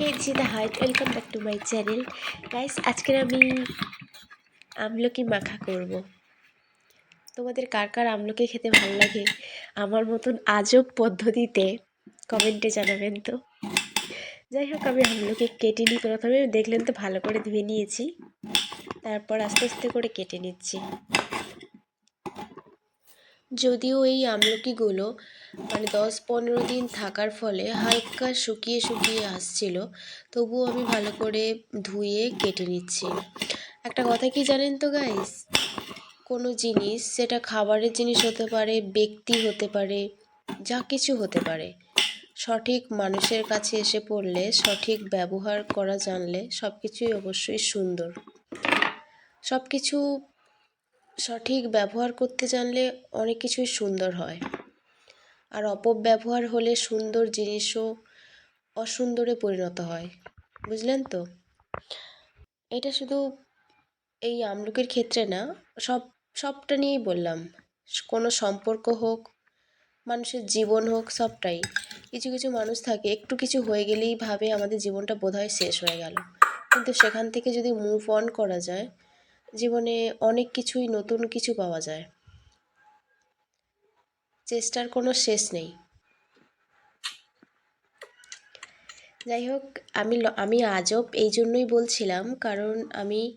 হে জিদা height welcome back to my channel guys আজকের আমি আমলকি মাখা করব। তোমাদের কার কার আমলকি খেতে ভালো লাগে আমার মতন আজব পদ্ধতিতে কমেন্টে জানাবেন তো। যাই হোক, আমি আমলকি কেটে নিই প্রথমে। দেখলেন তো ভালো করে ধুয়ে নিয়েছি। তারপর আস্তে আস্তে করে কেটে নিচ্ছি। যদিও এই আমলকিগুলো মানে দশ পনেরো দিন থাকার ফলে হালকা শুকিয়ে শুকিয়ে আসছিল, তবুও আমি ভালো করে ধুয়ে কেটে নিচ্ছি। একটা কথা কি জানেন তো গাইস কোনো জিনিস, সেটা খাবারের জিনিস হতে পারে, ব্যক্তি হতে পারে, যা কিছু হতে পারে, সঠিক মানুষের কাছে এসে পড়লে, সঠিক ব্যবহার করা জানলে সব কিছুই অবশ্যই সুন্দর। সব কিছু সঠিক ব্যবহার করতে জানলে অনেক কিছুই সুন্দর হয়। আর অপব্যবহার হলে সুন্দর জিনিসও অসুন্দরে পরিণত হয়। বুঝলেন তো? এটা শুধু এই আমলকির ক্ষেত্রে না, সব, সবটা নিয়েই বললাম। কোনো সম্পর্ক হোক, মানুষের জীবন হোক, সবটাই। কিছু কিছু মানুষ থাকে, একটু কিছু হয়ে গেলেই ভাবে আমাদের জীবনটা বোধহয় শেষ হয়ে গেল। কিন্তু সেখান থেকে যদি মুভ অন করা যায় জীবনে অনেক কিছুই নতুন কিছু পাওয়া যায়। চেষ্টার কোনো শেষ নেই। যাই হোক, আমি আমি আজব এই জন্যই বলছিলাম, কারণ আমি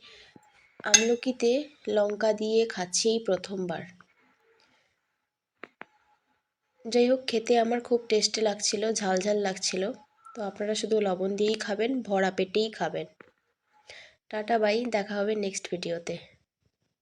আমলকিতে লঙ্কা দিয়ে খাচ্ছি এই প্রথমবার। যাই হোক, খেতে আমার খুব টেস্টি লাগছিল, ঝাল ঝাল লাগছিল। তো আপনারা শুধু লবণ দিয়েই খাবেন, ভরা পেটেই খাবেন। টাটা বাই দেখা হবে নেক্সট ভিডিওতে